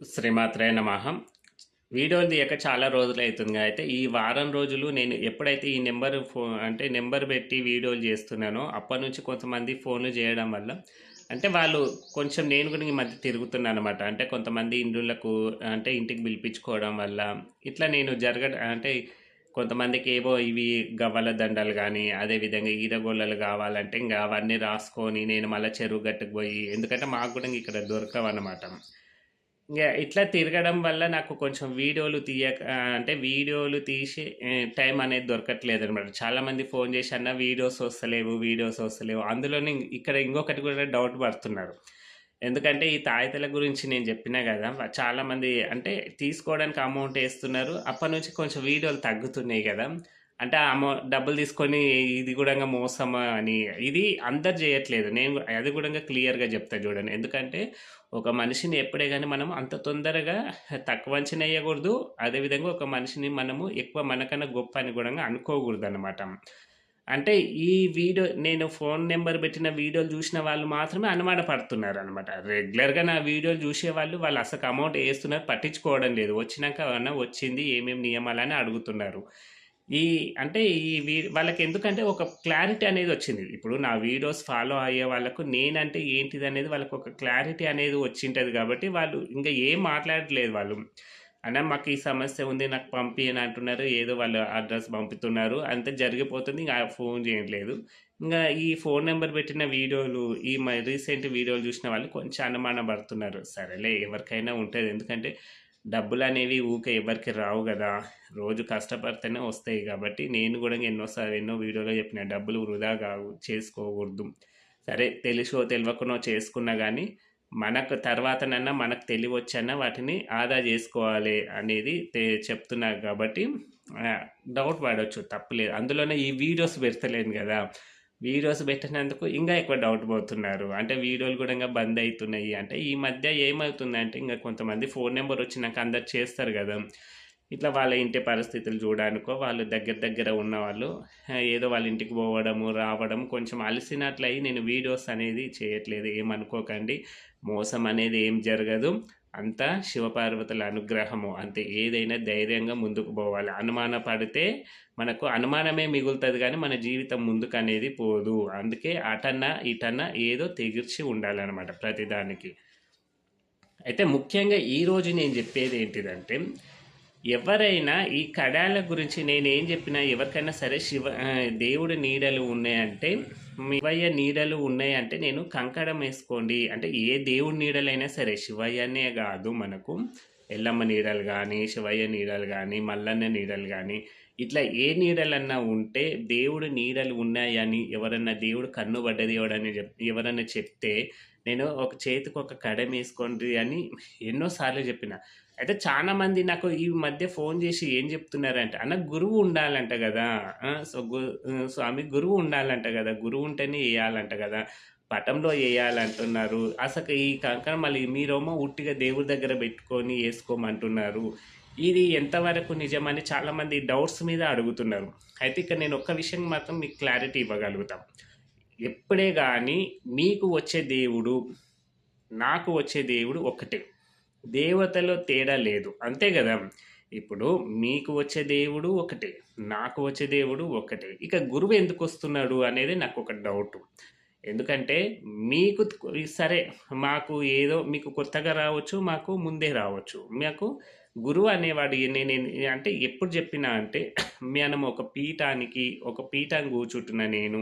శ్రీమాత్రే నమహం వీడియోలు తీయక చాలా రోజులు అవుతుంది. అయితే ఈ వారం రోజులు నేను ఎప్పుడైతే ఈ నెంబర్ ఫో అంటే నెంబర్ పెట్టి వీడియోలు చేస్తున్నానో అప్పటి నుంచి కొంతమంది ఫోన్లు చేయడం వల్ల అంటే వాళ్ళు కొంచెం నేను కూడా ఈ మధ్య తిరుగుతున్నాను అనమాట అంటే కొంతమంది ఇండ్లకు అంటే ఇంటికి పిలిపించుకోవడం వల్ల ఇట్లా నేను జరగ అంటే కొంతమందికి ఏవో ఇవి గవ్వల దండలు కానీ అదేవిధంగా ఈరగొల్లలు కావాలంటే ఇంకా అవన్నీ రాసుకొని నేను మళ్ళీ చెరువు గట్టుకు పోయి ఎందుకంటే మాకు కూడా ఇక్కడ దొరకవు అనమాట ఇంకా ఇట్లా తిరగడం వల్ల నాకు కొంచెం వీడియోలు తీయక అంటే వీడియోలు తీసి టైం అనేది దొరకట్లేదు అనమాట. చాలామంది ఫోన్ చేసి అన్న వీడియోస్ వస్తలేవు వీడియోస్ వస్తలేవు. అందులోనే ఇం- ఇక్కడ ఇంకొకటి కూడా డౌట్ పడుతున్నారు. ఎందుకంటే ఈ తాయితల గురించి నేను చెప్పినా కదా చాలామంది అంటే తీసుకోవడానికి అమౌంట్ వేస్తున్నారు. అప్పటి నుంచి కొంచెం వీడియోలు తగ్గుతున్నాయి కదా. అంటే ఆ డబ్బులు తీసుకొని ఇది కూడా మోసమా అని. ఇది అందరు చేయట్లేదు. నేను అది కూడా క్లియర్గా చెప్తా చూడండి. ఎందుకంటే ఒక మనిషిని ఎప్పుడే కానీ మనం అంత తొందరగా తక్కువ అంచనా వేయకూడదు. అదేవిధంగా ఒక మనిషిని మనము ఎక్కువ మనకన్నా గొప్ప అని కూడా అనుకోకూడదు అనమాట అంటే ఈ వీడియో నేను ఫోన్ నెంబర్ పెట్టిన వీడియోలు చూసిన వాళ్ళు మాత్రమే అనుమాన పడుతున్నారు అనమాట రెగ్యులర్గా నా వీడియోలు చూసే వాళ్ళు వాళ్ళు అసలు అమౌంట్ వేస్తున్నారు పట్టించుకోవడం లేదు. వచ్చినాక వచ్చింది ఏమేమి నియమాలని అడుగుతున్నారు. ఈ అంటే ఈ వీ వాళ్ళకి ఎందుకంటే ఒక క్లారిటీ అనేది వచ్చింది. ఇప్పుడు నా వీడియోస్ ఫాలో అయ్యే వాళ్ళకు నేనంటే ఏంటిది అనేది వాళ్ళకి ఒక క్లారిటీ అనేది వచ్చింటది కాబట్టి వాళ్ళు ఇంకా ఏం మాట్లాడలేదు వాళ్ళు. అన్న మాకు ఈ సమస్య ఉంది నాకు పంపి అని అంటున్నారు ఏదో వాళ్ళు అడ్రస్ పంపుతున్నారు అంతే జరిగిపోతుంది ఇంకా ఫోన్ చేయట్లేదు. ఇంకా ఈ ఫోన్ నెంబర్ పెట్టిన వీడియోలు ఈ రీసెంట్ వీడియోలు చూసిన వాళ్ళు కొంచెం అనుమానం పడుతున్నారు సరేలే ఎవరికైనా ఉంటుంది. ఎందుకంటే డబ్బులు అనేవి ఊకే ఎవరికి రావు కదా. రోజు కష్టపడితేనే వస్తాయి కాబట్టి నేను కూడా ఎన్నోసార్లు ఎన్నో వీడియోలో చెప్పిన డబ్బులు వృధా కావు చేసుకోకూడదు. సరే తెలుసో తెలియకునో చేసుకున్నా కానీ మనకు తర్వాతనన్నా మనకు తెలివచ్చన్నా వాటిని ఆదా చేసుకోవాలి అనేది చెప్తున్నా చెప్తున్నారు కాబట్టి డౌట్ పడవచ్చు తప్పులేదు. అందులోనే ఈ వీడియోస్ పెడతలేను కదా. వీడియోస్ పెట్టినందుకు ఇంకా ఎక్కువ డౌట్ పోతున్నారు అంటే వీడియోలు కూడా ఇంకా బంద్ అవుతున్నాయి అంటే ఈ మధ్య ఏమవుతుందంటే ఇంకా కొంతమంది ఫోన్ నెంబర్ వచ్చినాక అందరు చేస్తారు కదా. ఇట్లా వాళ్ళ ఇంటి పరిస్థితులు చూడడానికో వాళ్ళు దగ్గర దగ్గర ఉన్న వాళ్ళు ఏదో వాళ్ళ ఇంటికి పోవడము రావడం కొంచెం అలసినట్లయి నేను వీడియోస్ అనేది చేయట్లేదు. ఏమనుకోకండి. మోసం అనేది ఏం జరగదు. అంతా శివపార్వతుల అనుగ్రహము. అంతే ఏదైనా ధైర్యంగా ముందుకు పోవాలి. అనుమాన పడితే మనకు అనుమానమే మిగులుతుంది కానీ మన జీవితం ముందుకు అనేది పోదు. అందుకే అటన్నా ఇటన్నా ఏదో తెగిర్చి ఉండాలన్నమాట ప్రతిదానికి. అయితే ముఖ్యంగా ఈరోజు నేను చెప్పేది ఏంటిదంటే ఎవరైనా ఈ కడాల గురించి నేను ఏం చెప్పినా ఎవరికైనా సరే శివ దేవుడి నీడలు ఉన్నాయంటే శివయ్య నీడలు ఉన్నాయంటే నేను కంకణం వేసుకోండి. అంటే ఏ దేవుడి నీడలైనా సరే శివయ్యనే కాదు మనకు. ఎల్లమ్మ నీడలు కానీ శివయ్య నీడలు కానీ మల్లన్న నీడలు కానీ ఇట్లా ఏ నీడలన్నా ఉంటే దేవుడు నీడలు ఉన్నాయని ఎవరన్నా దేవుడు కన్ను పడ్డ దేవుడు అని చెప్ ఎవరన్నా చెప్తే నేను ఒక చేతికి ఒక కడెం వేసుకోండి అని ఎన్నోసార్లు చెప్పిన. అయితే చాలా మంది నాకు ఈ మధ్య ఫోన్ చేసి ఏం చెప్తున్నారంటే అన్న గురువు ఉండాలంట కదా. సో గు స్వామి గురువు ఉండాలంట కదా. గురువు ఉంటేనే వేయాలంట కదా. పటంలో వేయాలంటున్నారు. అసలు ఈ కంకణం మళ్ళీ మీరేమో ఉట్టిగా దేవుడి దగ్గర పెట్టుకొని వేసుకోమంటున్నారు. ఇది ఎంతవరకు నిజమని చాలామంది డౌట్స్ మీద అడుగుతున్నారు. అయితే ఇక్కడ నేను ఒక్క విషయం మాత్రం మీకు క్లారిటీ ఇవ్వగలుగుతాం. ఎప్పుడే కానీ మీకు వచ్చే దేవుడు నాకు వచ్చే దేవుడు ఒకటే దేవతలో తేడా లేదు. అంతే కదా? ఇప్పుడు మీకు వచ్చే దేవుడు ఒకటే నాకు వచ్చే దేవుడు ఒకటే ఇక గురువు ఎందుకు వస్తున్నాడు అనేది నాకు ఒక డౌట్ ఎందుకంటే మీకు సరే మాకు ఏదో మీకు కొత్తగా రావచ్చు మాకు ముందే రావచ్చు. మాకు గురువు అనేవాడు నేను అంటే ఎప్పుడు చెప్పినా అంటే మనం ఒక పీఠానికి ఒక పీఠం కూర్చుంటున్న నేను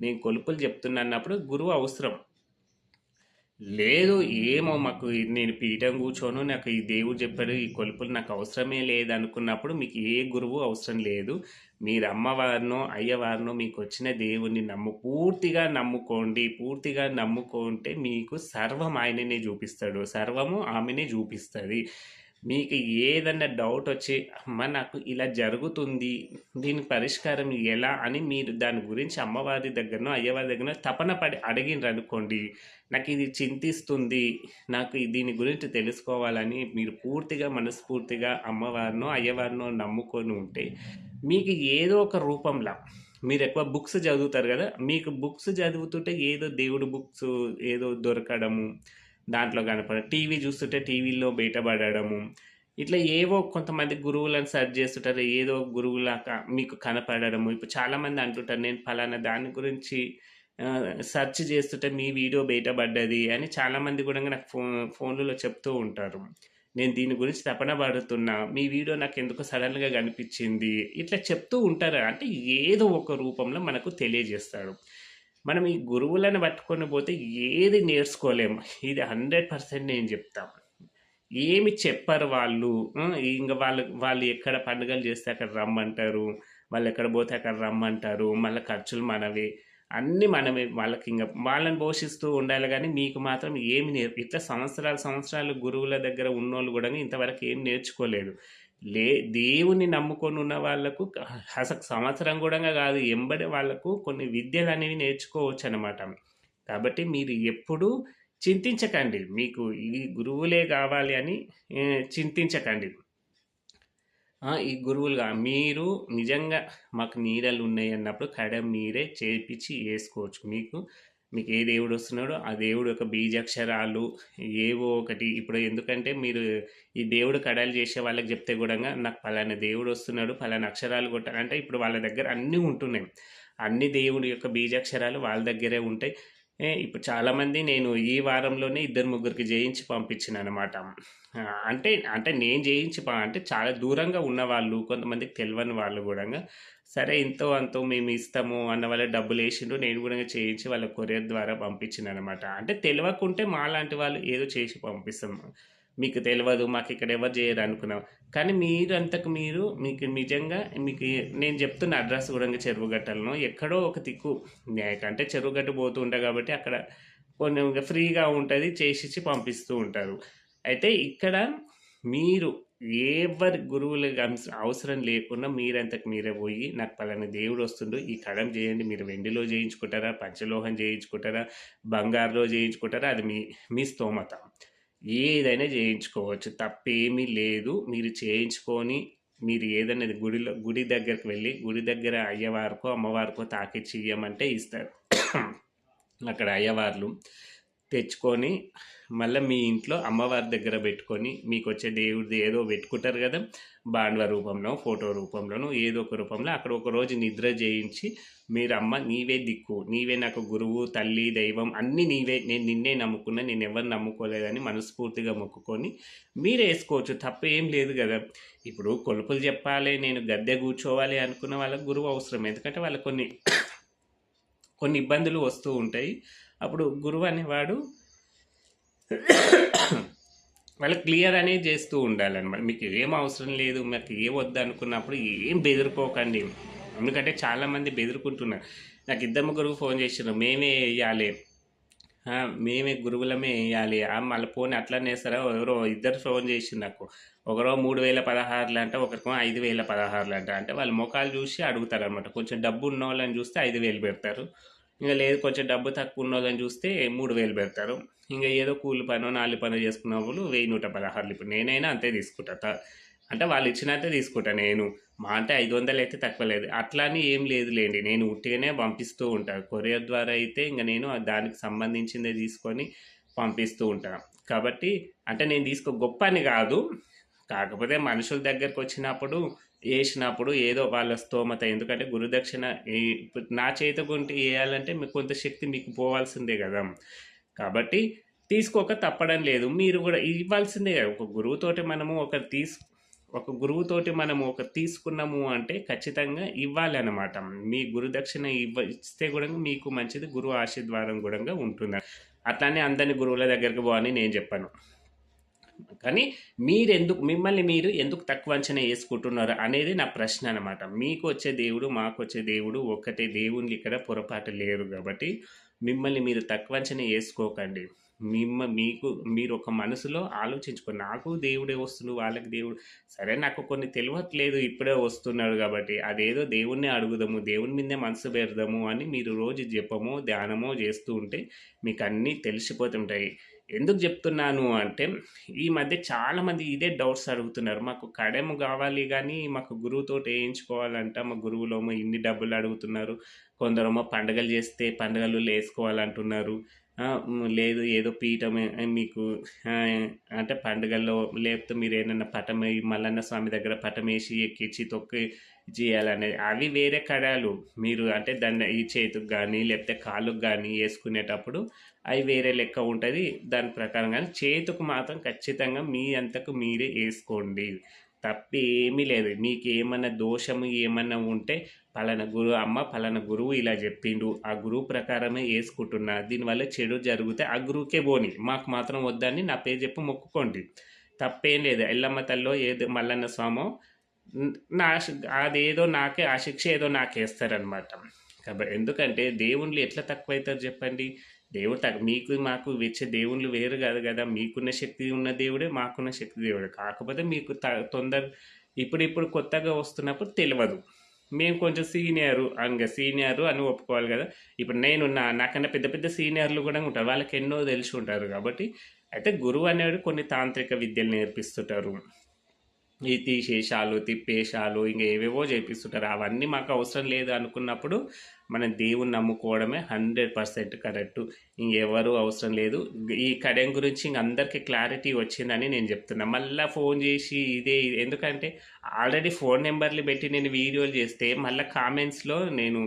నేను కొలుపులు చెప్తున్నా అన్నప్పుడు గురువు అవసరం. లేదు ఏమో మాకు నేను పీఠం కూర్చోను నాకు ఈ దేవుడు చెప్పాడు ఈ కొలుపులు నాకు అవసరమే లేదు అనుకున్నప్పుడు మీకు ఏ గురువు అవసరం లేదు. మీరు అమ్మవారినో అయ్యవారినో మీకు వచ్చిన దేవుణ్ణి నమ్ము పూర్తిగా నమ్ముకోండి పూర్తిగా నమ్ముకుంటే మీకు సర్వం ఆయననే చూపిస్తాడు సర్వము ఆమెనే చూపిస్తుంది. మీకు ఏదైనా డౌట్ వచ్చి అమ్మ నాకు ఇలా జరుగుతుంది దీని పరిష్కారం ఎలా? అని మీరు దాని గురించి అమ్మవారి దగ్గరనో అయ్యవారి దగ్గర తపన పడి అడిగినారు అనుకోండి. నాకు ఇది చింతిస్తుంది నాకు దీని గురించి తెలుసుకోవాలని మీరు పూర్తిగా మనస్ఫూర్తిగా అమ్మవారినో అయ్యవారినో నమ్ముకొని ఉంటే మీకు ఏదో ఒక రూపంలో మీరు ఎక్కువ బుక్స్ చదువుతారు కదా మీకు బుక్స్ చదువుతుంటే ఏదో దేవుడు బుక్స్ ఏదో దొరకడము దాంట్లో కనపడ టీవీ చూస్తుంటే టీవీలో బయటపడడము ఇట్లా ఏవో కొంతమంది గురువులను సెర్చ్ చేస్తుంటారు ఏదో గురువులాగా మీకు కనపడడము. ఇప్పుడు చాలామంది అంటుంటారు నేను ఫలానా దాని గురించి సెర్చ్ చేస్తుంటే మీ వీడియో బయటపడ్డది అని చాలామంది కూడా నాకు ఫోన్ ఫోన్లలో చెప్తూ ఉంటారు. నేను దీని గురించి తపన పడుతున్నా మీ వీడియో నాకు ఎందుకు సడన్గా కనిపించింది ఇట్లా చెప్తూ ఉంటారు. అంటే ఏదో ఒక రూపంలో మనకు తెలియజేస్తాడు మనం ఈ గురువులను పట్టుకొని పోతే ఏది నేర్చుకోలేము. ఇది హండ్రెడ్ పర్సెంట్ నేను చెప్తాను ఏమి చెప్పరు వాళ్ళు. ఇంకా వాళ్ళు వాళ్ళు ఎక్కడ పండుగలు చేస్తే అక్కడ రమ్మంటారు. వాళ్ళు ఎక్కడ పోతే అక్కడ రమ్మంటారు. మళ్ళీ ఖర్చులు మనవి. అన్నీ మనమే. వాళ్ళకి ఇంకా వాళ్ళని పోషిస్తూ ఉండాలి కానీ మీకు మాత్రం ఏమి నేర్పు ఇట్లా సంవత్సరాలు సంవత్సరాలు గురువుల దగ్గర ఉన్నోళ్ళు కూడా ఇంతవరకు ఏం నేర్చుకోలేదు. లే దేవుని నమ్ముకొని ఉన్న వాళ్ళకు అసలు సంవత్సరం కూడా కాదు ఎంబడి వాళ్ళకు కొన్ని విద్యలు అనేవి నేర్చుకోవచ్చు అనమాట కాబట్టి మీరు ఎప్పుడూ చింతించకండి. మీకు ఈ గురువులే కావాలి అని చింతించకండి. ఈ గురువులుగా మీరు నిజంగా మాకు నీడలు ఉన్నాయి అన్నప్పుడు కడ మీరే చేపించి వేసుకోవచ్చు. మీకు మీకు ఏ దేవుడు వస్తున్నాడో ఆ దేవుడు యొక్క బీజాక్షరాలు ఏవో ఒకటి. ఇప్పుడు ఎందుకంటే మీరు ఈ దేవుడు కడాలు చేసే వాళ్ళకి చెప్తే కూడా నాకు పలానా దేవుడు వస్తున్నాడు పలానా అక్షరాలు కొట్టాలంటే ఇప్పుడు వాళ్ళ దగ్గర అన్నీ ఉంటున్నాయి. అన్ని దేవుడి యొక్క బీజాక్షరాలు వాళ్ళ దగ్గరే ఉంటాయి. ఇప్పుడు చాలామంది నేను ఈ వారంలోనే ఇద్దరు ముగ్గురికి జయించి పంపించిన అనమాట అంటే అంటే నేను జయించి అంటే చాలా దూరంగా ఉన్న వాళ్ళు కొంతమందికి తెలియని వాళ్ళు కూడా సరే ఇంతో అంతో మేము ఇస్తాము అన్న వాళ్ళ డబ్బులు వేసిండ్రు నేను కూడా చేయించి వాళ్ళ కొరియర్ ద్వారా పంపించిన అనమాట అంటే తెలియకుంటే మా లాంటి వాళ్ళు ఏదో చేసి పంపిస్తాం. మీకు తెలియదు మాకు ఇక్కడ ఎవరు చేయరు అనుకున్నాం. కానీ మీరు అంతకు మీరు మీకు నిజంగా మీకు నేను చెప్తున్న అడ్రస్ కూడా చెరువుగట్టలను ఎక్కడో ఒక దిక్కు అంటే చెరువుగట్టు పోతూ ఉంటా కాబట్టి అక్కడ కొన్ని ఫ్రీగా ఉంటుంది చేసిచ్చి పంపిస్తూ ఉంటారు. అయితే ఇక్కడ మీరు ఎవరి గురువులు అవసరం లేకుండా మీరంతకు మీరే పోయి నాకు పలానా దేవుడు వస్తుండు ఈ కడం చేయండి మీరు వెండిలో చేయించుకుంటారా పంచలోహం చేయించుకుంటారా బంగారులో చేయించుకుంటారా అది మీ మీ స్తోమత. ఏదైనా చేయించుకోవచ్చు. తప్పేమీ లేదు. మీరు చేయించుకొని మీరు ఏదైనా గుడిలో గుడి దగ్గరికి వెళ్ళి గుడి దగ్గర అయ్యవారికో అమ్మవారికో తాకిచ్చి ఇవ్వమంటే ఇస్తారు. అక్కడ అయ్యవార్లు తెచ్చుకొని మళ్ళీ మీ ఇంట్లో అమ్మవారి దగ్గర పెట్టుకొని మీకు వచ్చే దేవుడిది ఏదో పెట్టుకుంటారు కదా బాండ్వ రూపంలో ఫోటో రూపంలోనూ ఏదో ఒక రూపంలో అక్కడ ఒక రోజు నిద్ర చేయించి మీరు అమ్మ నీవే దిక్కు నీవే నాకు గురువు తల్లి దైవం అన్నీ నీవే నేను నిన్నే నమ్ముకున్నా నేను ఎవరు నమ్ముకోలేదని మనస్ఫూర్తిగా మొక్కుకొని మీరు వేసుకోవచ్చు. తప్ప ఏం లేదు కదా. ఇప్పుడు కొలుపులు చెప్పాలి నేను గద్దె కూర్చోవాలి అనుకున్న వాళ్ళకి గురువు అవసరం. ఎందుకంటే వాళ్ళకి కొన్ని కొన్ని ఇబ్బందులు వస్తూ ఉంటాయి. అప్పుడు గురువు అనేవాడు వాళ్ళు క్లియర్ అనేది చేస్తూ ఉండాలన్నమాట. మీకు ఏం అవసరం లేదు మీకు ఏ వద్దు అనుకున్నప్పుడు ఏం బెదిరిపోకండి. ఎందుకంటే చాలామంది బెదిరుకుంటున్నారు. నాకు ఇద్దరు ముగ్గురు ఫోన్ చేసారు మేమే వేయాలి. మేమే గురువులమే వేయాలి. మళ్ళీ ఫోన్ అట్లనే వేస్తారా ఎవరో ఇద్దరు ఫోన్ చేసింది నాకు. ఒకరో మూడు వేల పదహారులు అంటే ఒకరికో ఐదు వేల పదహారులు అంట అంటే వాళ్ళు ముఖాలు చూసి అడుగుతారు అనమాట కొంచెం డబ్బు ఉన్న వాళ్ళని చూస్తే ఐదు వేలు పెడతారు. ఇంకా లేదు కొంచెం డబ్బు తక్కువ ఉన్న వాళ్ళని చూస్తే మూడు వేలు పెడతారు. ఇంకా ఏదో కూలి పనో నాలుగు పనో చేసుకున్న వాళ్ళు వెయ్యి నూట పదహారులు. ఇప్పుడు నేనైనా అంతే తీసుకుంటా. అంటే వాళ్ళు ఇచ్చినట్టే తీసుకుంటా నేను. మా అంటే ఐదు వందలు అయితే తక్కువ లేదు. అట్లా అని ఏం లేదు లేండి. నేను ఉట్టిగానే పంపిస్తూ ఉంటాను కొరియర్ ద్వారా అయితే ఇంకా నేను దానికి సంబంధించిందే తీసుకొని పంపిస్తూ ఉంటాను కాబట్టి అంటే నేను తీసుకో గొప్ప అని కాదు. కాకపోతే మనుషుల దగ్గరకు వచ్చినప్పుడు వేసినప్పుడు ఏదో వాళ్ళ స్తోమత. ఎందుకంటే గురుదక్షిణ నా చేత కొంటే వేయాలంటే మీకు కొంత శక్తి మీకు పోవాల్సిందే కదా. కాబట్టి తీసుకోక తప్పడం లేదు. మీరు కూడా ఇవ్వాల్సిందే ఒక గురువుతోటి మనము ఒక తీసు ఒక గురువుతోటి మనము ఒక తీసుకున్నాము అంటే ఖచ్చితంగా ఇవ్వాలి అనమాట మీ గురుదక్షిణ ఇవ్వ ఇస్తే కూడా మీకు మంచిది. గురువు ఆశీర్వాదం కూడా ఉంటుంది అట్లానే అందరిని గురువుల దగ్గరికి పోవని నేను చెప్పాను. కానీ మీరు ఎందుకు మిమ్మల్ని మీరు ఎందుకు తక్కువ అంచనా వేసుకుంటున్నారు అనేది నా ప్రశ్న అనమాట మీకు వచ్చే దేవుడు మాకు వచ్చే దేవుడు ఒక్కటే దేవుళ్ళు ఇక్కడ పొరపాటు లేరు కాబట్టి మిమ్మల్ని మీరు తక్కువ అంచనా వేసుకోకండి. మిమ్మ మీకు మీరు ఒక మనసులో ఆలోచించుకోండి నాకు దేవుడే వస్తుంది వాళ్ళకి దేవుడు. సరే నాకు కొన్ని తెలియట్లేదు ఇప్పుడే వస్తున్నాడు కాబట్టి అదేదో దేవుణ్ణి అడుగుదాము దేవుని మీదే మనసు పెడదాము అని మీరు రోజు జపమో ధ్యానమో చేస్తూ ఉంటే మీకు అన్నీ తెలిసిపోతుంటాయి. ఎందుకు చెప్తున్నాను అంటే ఈ మధ్య చాలామంది ఇదే డౌట్స్ అడుగుతున్నారు. మాకు కడెము కావాలి కానీ మాకు గురువుతో వేయించుకోవాలంట. మా గురువులోమో ఇన్ని డబ్బులు అడుగుతున్నారు. కొందరేమో పండగలు చేస్తే పండుగలు వేసుకోవాలంటున్నారు. లేదు ఏదో పీఠం మీకు అంటే పండుగల్లో లేకపోతే మీరు ఏదైనా పటం మల్లన్న స్వామి దగ్గర పటం వేసి ఎక్కించి తొక్కి చేయాలనేది అవి వేరే కడాలు మీరు అంటే దాన్ని ఈ చేతికి కానీ లేకపోతే కాళ్ళకు కానీ వేసుకునేటప్పుడు అవి వేరే లెక్క ఉంటుంది. దాని ప్రకారం కానీ చేతికి మాత్రం ఖచ్చితంగా మీ అంతకు మీరే వేసుకోండి. తప్పి ఏమీ లేదు. మీకు ఏమన్నా దోషము ఏమన్నా ఉంటే పలానా గురువు అమ్మ పలానా గురువు ఇలా చెప్పిండు. ఆ గురువు ప్రకారమే వేసుకుంటున్నా. దీనివల్ల చెడు జరిగితే ఆ గురువుకే పోని. మాకు మాత్రం వద్దని నా పేరు చెప్పి మొక్కుకోండి. తప్పేం లేదు. ఎల్లమ్మ తల్లో ఏదో మల్లన్న స్వామో నా అదేదో నాకే ఆ శిక్ష ఏదో నాకేస్తారనమాట కాబట్టి ఎందుకంటే దేవుళ్ళు ఎట్లా తక్కువ అవుతారు చెప్పండి? దేవుడు తగ్గ మీకు మాకు వచ్చే దేవుళ్ళు వేరు కాదు కదా. మీకున్న శక్తి ఉన్న దేవుడే మాకున్న శక్తి దేవుడే. కాకపోతే మీకు త తొందర ఇప్పుడిప్పుడు కొత్తగా వస్తున్నప్పుడు తెలియదు మేము కొంచెం సీనియరు అనగా సీనియరు అని ఒప్పుకోవాలి కదా. ఇప్పుడు నేను నా నాకన్నా పెద్ద పెద్ద సీనియర్లు కూడా ఉంటారు. వాళ్ళకి ఎన్నో తెలిసి ఉంటారు కాబట్టి అయితే గురువు అనేవాడు కొన్ని తాంత్రిక విద్యలు నేర్పిస్తుంటారు. ఈ తీసేషాలు తిప్పేషాలు ఇంకా ఏవేవో చేపిస్తుంటారు. అవన్నీ మాకు అవసరం లేదు అనుకున్నప్పుడు మనం దేవుని నమ్ముకోవడమే హండ్రెడ్ పర్సెంట్ కరెక్ట్. ఇంకెవరు అవసరం లేదు. ఈ కడెం గురించి ఇంక అందరికీ క్లారిటీ వచ్చిందని నేను చెప్తున్నా. మళ్ళీ ఫోన్ చేసి ఇదే ఎందుకంటే ఆల్రెడీ ఫోన్ నెంబర్లు పెట్టి నేను వీడియోలు చేస్తే మళ్ళీ కామెంట్స్లో నేను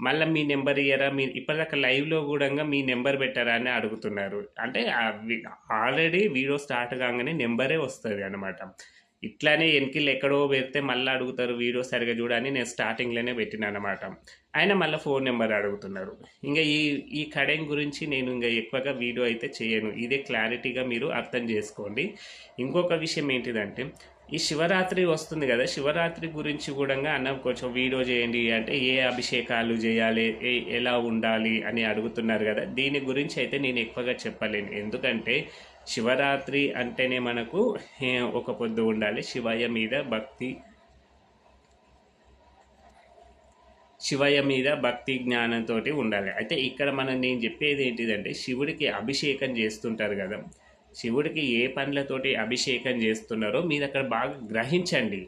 మళ్ళీ మీ నెంబర్ ఇయ్యరా? మీ ఇప్పటిదాకా లైవ్లో కూడా మీ నెంబర్ పెట్టారా అని అడుగుతున్నారు. అంటే ఆల్రెడీ వీడియో స్టార్ట్ కాగానే నెంబరే వస్తుంది అనమాట ఇట్లానే వెనకిల్ ఎక్కడో పెడితే మళ్ళీ అడుగుతారు వీడియో సరిగా చూడని నేను స్టార్టింగ్లోనే పెట్టిన అనమాట ఆయన మళ్ళీ ఫోన్ నెంబర్ అడుగుతున్నారు. ఇంకా ఈ ఈ కడెం గురించి నేను ఇంకా ఎక్కువగా వీడియో అయితే చేయను. ఇదే క్లారిటీగా మీరు అర్థం చేసుకోండి. ఇంకొక విషయం ఏంటిదంటే ఈ శివరాత్రి వస్తుంది కదా శివరాత్రి గురించి కూడా అన్న కొంచెం వీడియో చేయండి. అంటే ఏ అభిషేకాలు చేయాలి ఏ ఎలా ఉండాలి అని అడుగుతున్నారు కదా దీని గురించి అయితే నేను ఎక్కువగా చెప్పలేను. ఎందుకంటే శివరాత్రి అంటేనే మనకు ఒక పొద్దు ఉండాలి. శివయ్య మీద భక్తి శివయ్య మీద భక్తి జ్ఞానంతో ఉండాలి. అయితే ఇక్కడ మనం నేను చెప్పేది ఏంటిదంటే శివుడికి అభిషేకం చేస్తుంటారు కదా. శివుడికి ఏ పనులతోటి అభిషేకం చేస్తున్నారో మీరు అక్కడ బాగా గ్రహించండి.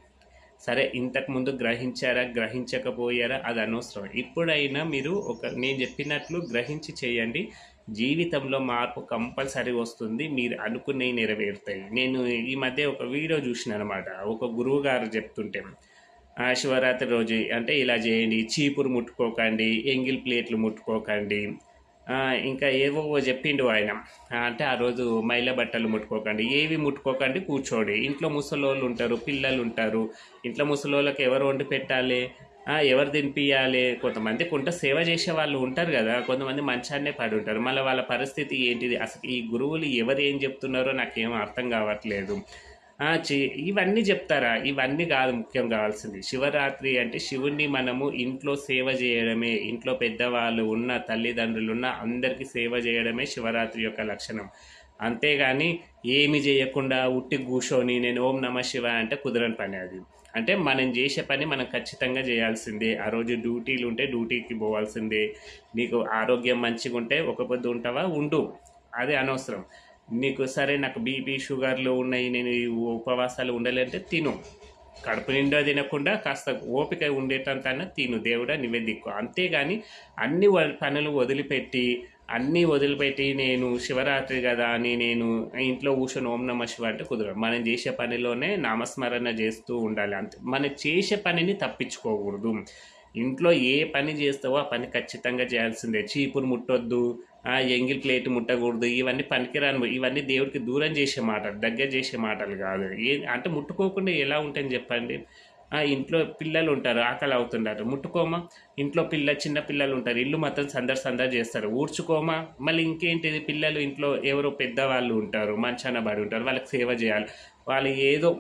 సరే ఇంతకు ముందు గ్రహించారా గ్రహించకపోయారా అది అనవసరం. ఇప్పుడైనా మీరు ఒక నేను చెప్పినట్లు గ్రహించి చేయండి. జీవితంలో మార్పు కంపల్సరీ వస్తుంది. మీరు అనుకునే నెరవేరుతాయి. నేను ఈ మధ్య ఒక వీడియో చూసిన అనమాట ఒక గురువు గారు చెప్తుంటే ఆ శివరాత్రి రోజు అంటే ఇలా చేయండి. చీపురు ముట్టుకోకండి. ఎంగిల్ ప్లేట్లు ముట్టుకోకండి. ఇంకా ఏవో చెప్పిండు ఆయన. అంటే ఆ రోజు మైల బట్టలు ముట్టుకోకండి. ఏవి ముట్టుకోకండి కూర్చోండి. ఇంట్లో ముసలోళ్ళు ఉంటారు పిల్లలు ఉంటారు. ఇంట్లో ముసలోళ్ళకి ఎవరు వండి పెట్టాలి? ఎవరు తినిపించాలి కొంతమంది కొంత సేవ చేసే వాళ్ళు ఉంటారు కదా కొంతమంది మంచాన్నే పడి ఉంటారు మళ్ళీ వాళ్ళ పరిస్థితి ఏంటిది? అసలు ఈ గురువులు ఎవరు ఏం చెప్తున్నారో నాకేం అర్థం కావట్లేదు. ఇవన్నీ చెప్తారా? ఇవన్నీ కాదు ముఖ్యం కావాల్సింది. శివరాత్రి అంటే శివుణ్ణి మనము ఇంట్లో సేవ చేయడమే. ఇంట్లో పెద్దవాళ్ళు ఉన్న తల్లిదండ్రులు ఉన్న అందరికీ సేవ చేయడమే శివరాత్రి యొక్క లక్షణం. అంతేగాని ఏమి చేయకుండా ఉట్టి కూర్చొని నేను ఓం నమ శివ అంటే కుదరని పని అది. అంటే మనం చేసే పని మనం ఖచ్చితంగా చేయాల్సిందే. ఆ రోజు డ్యూటీలు ఉంటే డ్యూటీకి పోవాల్సిందే. నీకు ఆరోగ్యం మంచిగా ఉంటే ఒక పొద్దు ఉంటావా? ఉండు. అది అనవసరం. నీకు సరే నాకు బీపీ షుగర్లు ఉన్నాయి నేను ఉపవాసాలు ఉండాలంటే తిను. కడుపు నిండా తినకుండా కాస్త ఓపిక ఉండేటంతన తిను. దేవుడా నివేదిక్కు అంతేగాని అన్ని పనులు వదిలిపెట్టి అన్నీ వదిలిపెట్టి నేను శివరాత్రి కదా అని నేను ఇంట్లో కూర్చొని ఓం నమ శివ అంటే కుదరదు. మనం చేసే పనిలోనే నామస్మరణ చేస్తూ ఉండాలి అంతే. మనం చేసే పనిని తప్పించుకోకూడదు. ఇంట్లో ఏ పని చేస్తావో ఆ పని ఖచ్చితంగా చేయాల్సిందే. చీపురు ముట్టొద్దు ఆ ఎంగిల్ ప్లేట్ ముట్టకూడదు ఇవన్నీ పనికిరాను ఇవన్నీ దేవుడికి దూరం చేసే మాటలు దగ్గర చేసే మాటలు కాదు. ఏ అంటే ముట్టుకోకుండా ఎలా ఉంటాయని చెప్పండి? ఇంట్లో పిల్లలు ఉంటారు ఆకలి అవుతుంటారు ముట్టుకోమా? ఇంట్లో పిల్ల చిన్న పిల్లలు ఉంటారు. ఇల్లు మాత్రం సందడి సందడి చేస్తారు. ఊడ్చుకోమా? మళ్ళీ ఇంకేంటిది? పిల్లలు ఇంట్లో ఎవరో పెద్దవాళ్ళు ఉంటారు మంచాన పడి ఉంటారు. వాళ్ళకి సేవ చేయాలి. వాళ్ళు ఏదో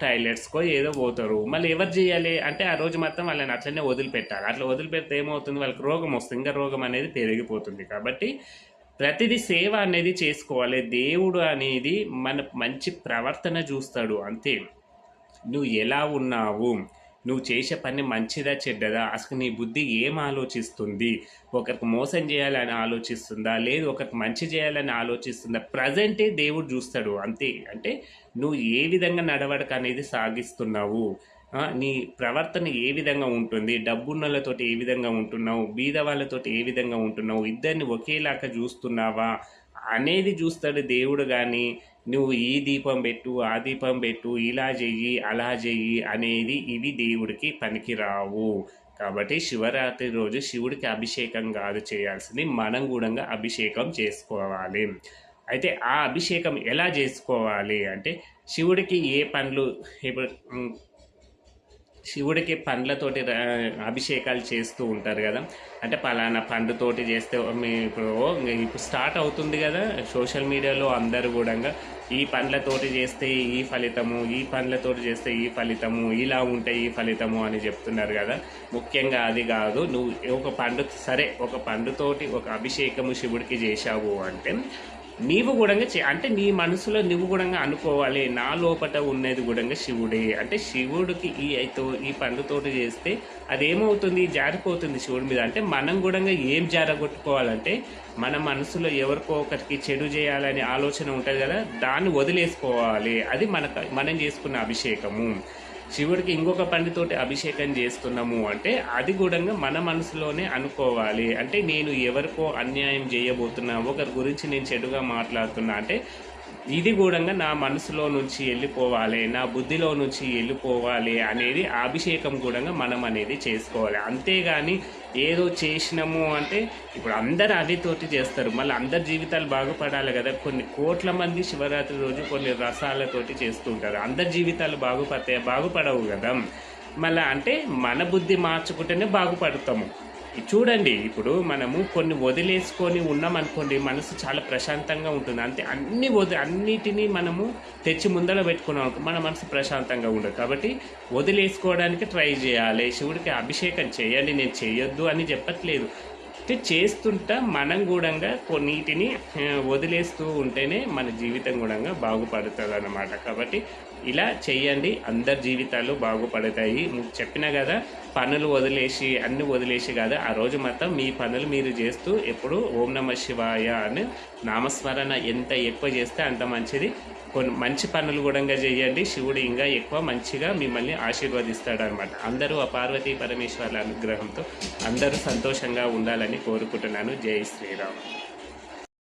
టాయిలెట్స్కో ఏదో పోతారు. మళ్ళీ ఎవరు చేయాలి? అంటే ఆ రోజు మాత్రం వాళ్ళని అట్లనే వదిలిపెట్టాలి. అట్లా వదిలిపెడితే ఏమవుతుంది? వాళ్ళకి రోగం వస్తుంది. ఇంకా రోగం అనేది పెరిగిపోతుంది కాబట్టి ప్రతిదీ సేవ అనేది చేసుకోవాలి. దేవుడు అనేది మన మంచి ప్రవర్తన చూస్తాడు. అంతే. నువ్వు ఎలా ఉన్నావు? నువ్వు చేసే పని మంచిదా చెడ్డదా? అసలు నీ బుద్ధి ఏం ఆలోచిస్తుంది? ఒకరికి మోసం చేయాలని ఆలోచిస్తుందా? లేదు ఒకరికి మంచి చేయాలని ఆలోచిస్తుందా? ప్రజెంటే దేవుడు చూస్తాడు. అంతే అంటే నువ్వు ఏ విధంగా నడవడక అనేది సాగిస్తున్నావు? నీ ప్రవర్తన ఏ విధంగా ఉంటుంది? డబ్బున్నలతో ఏ విధంగా ఉంటున్నావు? బీదవాళ్ళతోటి ఏ విధంగా ఉంటున్నావు? ఇద్దరిని ఒకేలాగా చూస్తున్నావా? అనేది చూస్తాడు దేవుడు కానీ నువ్వు ఈ దీపం పెట్టు ఆ దీపం పెట్టు ఇలా చెయ్యి అలా చెయ్యి అనేది ఇవి దేవుడికి పనికిరావు. కాబట్టి శివరాత్రి రోజు శివుడికి అభిషేకం కాదు చేయాల్సింది. మనం కూడా అభిషేకం చేసుకోవాలి. అయితే ఆ అభిషేకం ఎలా చేసుకోవాలి అంటే శివుడికి ఏ పండ్లు ఇప్పుడు శివుడికి పండ్లతోటి అభిషేకాలు చేస్తూ ఉంటారు కదా. అంటే పలానా పండుతోటి చేస్తే ఇప్పుడు ఇప్పుడు స్టార్ట్ అవుతుంది కదా. సోషల్ మీడియాలో అందరు కూడా ఈ పండ్లతోటి చేస్తే ఈ ఫలితము ఈ పండ్లతోటి చేస్తే ఈ ఫలితము ఇలా ఉంటే ఈ ఫలితము అని చెప్తున్నారు కదా. ముఖ్యంగా అది కాదు నువ్వు ఒక పండు సరే ఒక పండుతోటి ఒక అభిషేకము శివుడికి చేశావు అంటే నీవు కూడా చే- అంటే నీ మనసులో నువ్వు కూడా అనుకోవాలి. నా లోపట ఉన్నది కూడా శివుడే. అంటే శివుడికి ఈ అయితే ఈ పండుతోటి చేస్తే అదేమవుతుంది? జారిపోతుంది శివుడి మీద. అంటే మనం కూడా ఏం జారగొట్టుకోవాలంటే మన మనసులో ఎవరికో ఒకరికి చెడు చేయాలనే ఆలోచన ఉంటుంది కదా దాన్ని వదిలేసుకోవాలి. అది మనకు మనం చేసుకున్న అభిషేకము. శివుడికి ఇంకొక పండితోటి అభిషేకం చేస్తున్నాము అంటే అది కూడా మన మనసులోనే అనుకోవాలి. అంటే నేను ఎవరికో అన్యాయం చేయబోతున్నా ఒకరి గురించి నేను చెడుగా మాట్లాడుతున్నా అంటే ఇది కూడా నా మనసులో నుంచి వెళ్ళిపోవాలి నా బుద్ధిలో నుంచి వెళ్ళిపోవాలి అనేది అభిషేకం కూడా మనం అనేది చేసుకోవాలి. అంతేగాని ఏదో చేసినాము అంటే ఇప్పుడు అందరు అదితోటి చేస్తారు. మళ్ళీ అందరి జీవితాలు బాగుపడాలి కదా. కొన్ని కోట్ల మంది శివరాత్రి రోజు కొన్ని రసాలతోటి చేస్తూ ఉంటారు. అందరి జీవితాలు బాగుపడతాయి బాగుపడవు కదా. మళ్ళీ అంటే మన బుద్ధి మార్చుకుంటేనే బాగుపడతాము. చూడండి ఇప్పుడు మనము కొన్ని వదిలేసుకొని ఉన్నామనుకోండి మనసు చాలా ప్రశాంతంగా ఉంటుంది. అంతే అన్ని వది అన్నిటినీ మనము తెచ్చి ముందర పెట్టుకున్నాం మన మనసు ప్రశాంతంగా ఉండదు. కాబట్టి వదిలేసుకోవడానికి ట్రై చేయాలి. శివుడికి అభిషేకం చేయండి నేను చేయొద్దు అని చెప్పట్లేదు. అంటే చేస్తుంటా మనం కూడా కొన్నిటిని వదిలేస్తూ ఉంటేనే మన జీవితం కూడా బాగుపడుతుంది అన్నమాట కాబట్టి ఇలా చేయండి అందరి జీవితాలు బాగుపడతాయి. మీకు చెప్పినా కదా పనులు వదిలేసి అన్ని వదిలేసి కదా ఆ రోజు మొత్తం మీ పనులు మీరు చేస్తూ ఎప్పుడు ఓం నమ శివాయ అని నామస్మరణ ఎంత ఎక్కువ చేస్తే అంత మంచిది. కొన్ని మంచి పనులు కూడా చేయండి. శివుడు ఇంకా ఎక్కువ మంచిగా మిమ్మల్ని ఆశీర్వదిస్తాడు అనమాట అందరూ ఆ పార్వతీ పరమేశ్వర్ల అనుగ్రహంతో అందరూ సంతోషంగా ఉండాలని కోరుకుంటున్నాను. జై శ్రీరామ్.